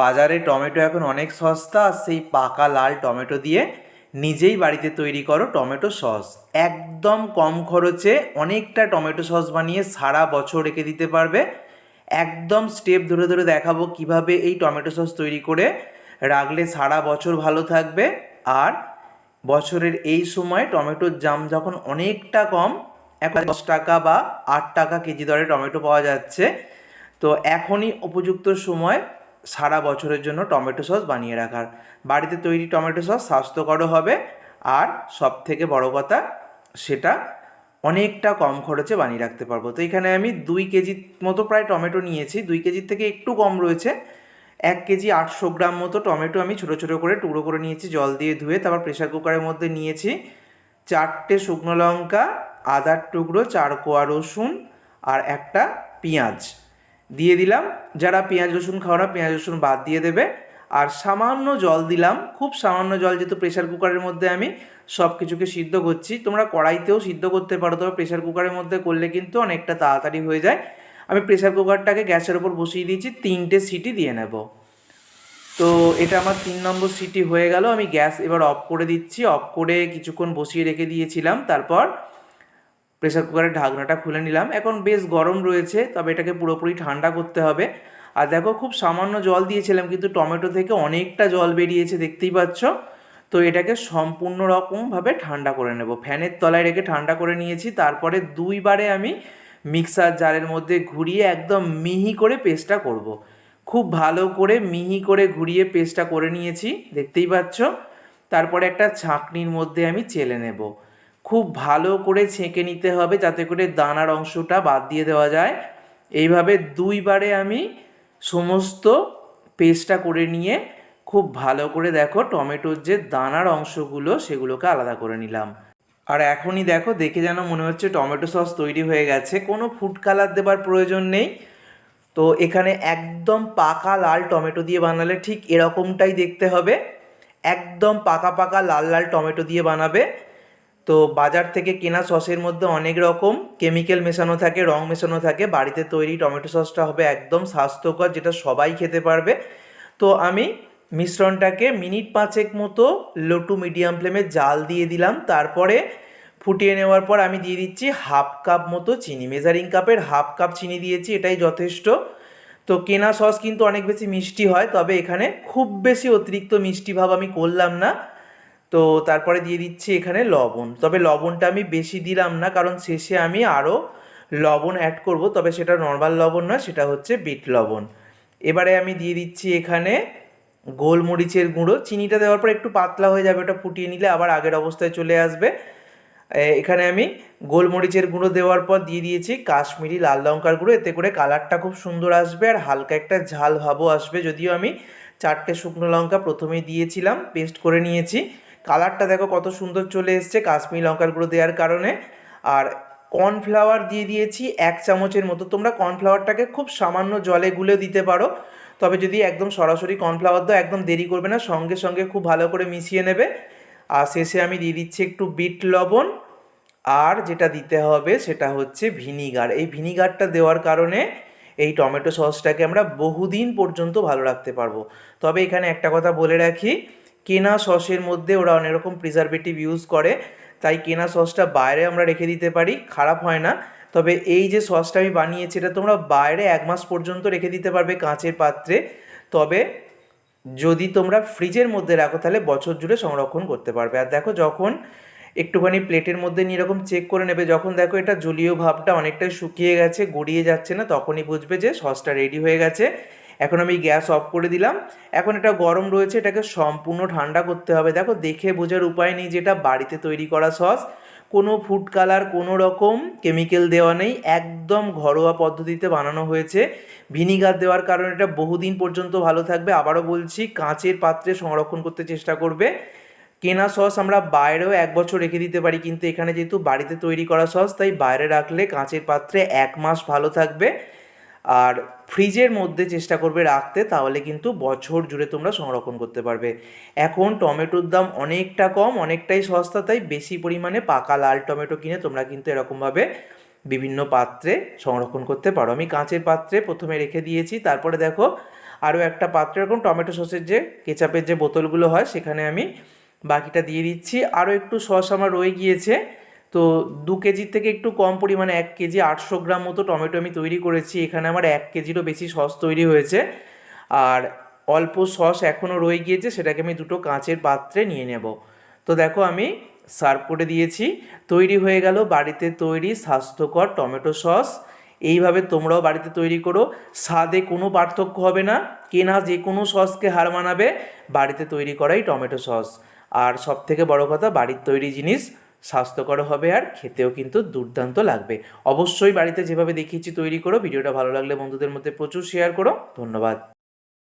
বাজারে টমেটো এখন অনেক সস্তা আর সেই পাকা লাল টমেটো দিয়ে নিজেই বাড়িতে তৈরি করো টমেটো সস। একদম কম খরচে অনেকটা টমেটো সস বানিয়ে সারা বছর রেখে দিতে পারবে। একদম স্টেপ ধরে ধরে দেখাবো কীভাবে এই টমেটো সস তৈরি করে রাখলে সারা বছর ভালো থাকবে। আর বছরের এই সময় টমেটোর দাম যখন অনেকটা কম, এখন দশ টাকা বা আট টাকা কেজি দরে টমেটো পাওয়া যাচ্ছে। তো এখনই উপযুক্ত সময় সারা বছরের জন্য টমেটো সস বানিয়ে রাখার। বাড়িতে তৈরি টমেটো সস স্বাস্থ্যকরও হবে আর সব থেকে বড় কথা সেটা অনেকটা কম খরচে বানিয়ে রাখতে পারব। তো এখানে আমি দুই কেজি মতো প্রায় টমেটো নিয়েছি। দুই কেজির থেকে একটু কম রয়েছে। এক কেজি আটশো গ্রাম মতো টমেটো আমি ছোটো ছোটো করে টুকরো করে নিয়েছি, জল দিয়ে ধুয়ে তারপর প্রেশার কুকারের মধ্যে নিয়েছি চারটে শুকনো লঙ্কা, আদার টুকরো, চার কোয়া রসুন আর একটা পেঁয়াজ। দিয়ে দিলাম। যারা পেঁয়াজ, রসুন খাও না, পেঁয়াজ, রসুন বাদ দিয়ে দেবে। আর সামান্য জল দিলাম। খুব সামান্য জল যেহেতু প্রেশার কুকারের মধ্যে আমি সব কিছুকে সিদ্ধ করছি। তোমরা কড়াইতেও সিদ্ধ করতে পারো, তবে প্রেশার কুকারের মধ্যে করলে কিন্তু অনেকটা তাড়াতাড়ি হয়ে যায়। আমি প্রেশার কুকারটাকে গ্যাসের ওপর বসিয়ে দিয়েছি, তিনটে সিটি দিয়ে নেব। তো এটা আমার তিন নম্বর সিটি হয়ে গেল। আমি গ্যাস এবার অফ করে দিচ্ছি। অফ করে কিছুক্ষণ বসিয়ে রেখে দিয়েছিলাম। তারপর প্রেসার কুকারের ঢাকনাটা খুলে নিলাম। এখন বেশ গরম রয়েছে, তবে এটাকে পুরোপুরি ঠান্ডা করতে হবে। আর দেখো, খুব সামান্য জল দিয়েছিলাম, কিন্তু টমেটো থেকে অনেকটা জল বেরিয়েছে, দেখতেই পাচ্ছ? তো এটাকে সম্পূর্ণ রকমভাবে ঠান্ডা করে নেব। ফ্যানের তলায় রেখে ঠান্ডা করে নিয়েছি। তারপরে দুইবারে আমি মিক্সার জারের মধ্যে ঘুরিয়ে একদম মিহি করে পেস্টটা করব। খুব ভালো করে মিহি করে ঘুরিয়ে পেস্টটা করে নিয়েছি, দেখতেই পাচ্ছ? তারপরে একটা ছাঁকনির মধ্যে আমি চেলে নেব। খুব ভালো করে ছেঁকে নিতে হবে যাতে করে দানার অংশটা বাদ দিয়ে দেওয়া যায়। এইভাবে দুইবারে আমি সমস্ত পেস্টটা করে নিয়ে খুব ভালো করে দেখো টমেটোর যে দানার অংশগুলো সেগুলোকে আলাদা করে নিলাম। আর এখনই দেখো দেখে যেন মনে হচ্ছে টমেটো সস তৈরি হয়ে গেছে। কোনো ফুড কালার দেবার প্রয়োজন নেই। তো এখানে একদম পাকা লাল টমেটো দিয়ে বানালে ঠিক এরকমটাই দেখতে হবে। একদম পাকা পাকা লাল লাল টমেটো দিয়ে বানাবে। তো বাজার থেকে কেনা সসের মধ্যে অনেক রকম কেমিক্যাল মেশানো থাকে, রং মেশানো থাকে। বাড়িতে তৈরি টমেটো সসটা হবে একদম স্বাস্থ্যকর, যেটা সবাই খেতে পারবে। তো আমি মিশ্রণটাকে মিনিট পাঁচেক মতো লো টু মিডিয়াম ফ্লেমে জাল দিয়ে দিলাম। তারপরে ফুটিয়ে নেওয়ার পর আমি দিয়ে দিচ্ছি হাফ কাপ মতো চিনি। মেজারিং কাপের হাফ কাপ চিনি দিয়েছি, এটাই যথেষ্ট। তো কেনা সস কিন্তু অনেক বেশি মিষ্টি হয়, তবে এখানে খুব বেশি অতিরিক্ত মিষ্টি ভাব আমি করলাম না। তো তারপরে দিয়ে দিচ্ছি এখানে লবণ। তবে লবণটা আমি বেশি দিলাম না, কারণ শেষে আমি আরও লবণ অ্যাড করব। তবে সেটা নর্মাল লবণ নয়, সেটা হচ্ছে বিট লবণ। এবারে আমি দিয়ে দিচ্ছি এখানে গোলমরিচের গুঁড়ো। চিনিটা দেওয়ার পর একটু পাতলা হয়ে যাবে, ওটা ফুটিয়ে নিলে আবার আগের অবস্থায় চলে আসবে। এখানে আমি গোলমরিচের গুঁড়ো দেওয়ার পর দিয়ে দিয়েছি কাশ্মীরি লাল লঙ্কার গুঁড়ো। এতে করে কালারটা খুব সুন্দর আসবে আর হালকা একটা ঝাল ভাবও আসবে। যদিও আমি চারটে শুকনো লঙ্কা প্রথমেই দিয়েছিলাম, পেস্ট করে নিয়েছি। কালারটা দেখো কত সুন্দর চলে এসছে, কাশ্মীর লঙ্কার গুঁড়ো দেওয়ার কারণে। আর কর্নফ্লাওয়ার দিয়ে দিয়েছি এক চামচের মতো। তোমরা কর্নফ্লাওয়ারটাকে খুব সামান্য জলে গুলে দিতে পারো, তবে যদি একদম সরাসরি কর্নফ্লাওয়ার দাও, একদম দেরি করবে না, সঙ্গে সঙ্গে খুব ভালো করে মিশিয়ে নেবে। আর শেষে আমি দিয়ে দিচ্ছি একটু বিট লবণ। আর যেটা দিতে হবে সেটা হচ্ছে ভিনিগার। এই ভিনিগারটা দেওয়ার কারণে এই টমেটো সসটাকে আমরা বহুদিন পর্যন্ত ভালো রাখতে পারব। তবে এখানে একটা কথা বলে রাখি কেনা সসের মধ্যে ওরা অনেক রকম প্রিজারভেটিভ ইউজ করে, তাই কেনা সসটা বাইরে আমরা রেখে দিতে পারি, খারাপ হয় না। তবে এই যে সসটা আমি বানিয়েছি, এটা তোমরা বাইরে এক মাস পর্যন্ত রেখে দিতে পারবে কাঁচের পাত্রে। তবে যদি তোমরা ফ্রিজের মধ্যে রাখো, তাহলে বছর জুড়ে সংরক্ষণ করতে পারবে। আর দেখো যখন একটুখানি প্লেটের মধ্যে নিয়ে এরকম চেক করে নেবে, যখন দেখো এটা জলীয় ভাবটা অনেকটাই শুকিয়ে গেছে, গড়িয়ে যাচ্ছে না, তখনই বুঝবে যে সসটা রেডি হয়ে গেছে। এখন আমি গ্যাস অফ করে দিলাম। এখন এটা গরম রয়েছে, এটাকে সম্পূর্ণ ঠান্ডা করতে হবে। দেখো, দেখে বোঝার উপায় নেই যেটা বাড়িতে তৈরি করা সস। কোনো ফুড কালার কোনো রকম কেমিক্যাল দেওয়া নেই। একদম ঘরোয়া পদ্ধতিতে বানানো হয়েছে। ভিনিগার দেওয়ার কারণে এটা বহুদিন পর্যন্ত ভালো থাকবে। আবারও বলছি, কাঁচের পাত্রে সংরক্ষণ করতে চেষ্টা করবে। কেনা সস আমরা বাইরেও এক বছর রেখে দিতে পারি, কিন্তু এখানে যেহেতু বাড়িতে তৈরি করা সস, তাই বাইরে রাখলে কাঁচের পাত্রে এক মাস ভালো থাকবে। আর ফ্রিজের মধ্যে চেষ্টা করবে রাখতে, তাহলে কিন্তু বছর জুড়ে তোমরা সংরক্ষণ করতে পারবে। এখন টমেটোর দাম অনেকটা কম, অনেকটাই সস্তা, তাই বেশি পরিমাণে পাকা লাল টমেটো কিনে তোমরা কিন্তু এরকমভাবে বিভিন্ন পাত্রে সংরক্ষণ করতে পারো। আমি কাঁচের পাত্রে প্রথমে রেখে দিয়েছি, তারপরে দেখো আরও একটা পাত্রে, এরকম টমেটো সসের যে, কেচাপের যে বোতলগুলো হয়, সেখানে আমি বাকিটা দিয়ে দিচ্ছি। আরও একটু সস আমার রয়ে গিয়েছে। তো দু কেজির থেকে একটু কম পরিমাণে এক কেজি আটশো গ্রাম মতো টমেটো আমি তৈরি করেছি। এখানে আমার এক কেজিরও বেশি সস তৈরি হয়েছে। আর অল্প সস এখনও রয়ে গিয়েছে, সেটাকে আমি দুটো কাঁচের পাত্রে নিয়ে নেব। তো দেখো আমি সার্ভ করে দিয়েছি। তৈরি হয়ে গেল বাড়িতে তৈরি স্বাস্থ্যকর টমেটো সস। এইভাবে তোমরাও বাড়িতে তৈরি করো। স্বাদে কোনো পার্থক্য হবে না। কেনা যে কোনো সসকে হার মানাবে। বাড়িতে তৈরি করাই টমেটো সস। আর সব থেকে বড় কথা, বাড়ির তৈরি জিনিস স্বাস্থ্যকর হবে আর খেতেও কিন্তু দুর্দান্ত লাগবে। অবশ্যই বাড়িতে যেভাবে দেখিয়েছি তৈরি করো, ভিডিওটা ভালো লাগলে বন্ধুদের মধ্যে প্রচুর শেয়ার করো। ধন্যবাদ।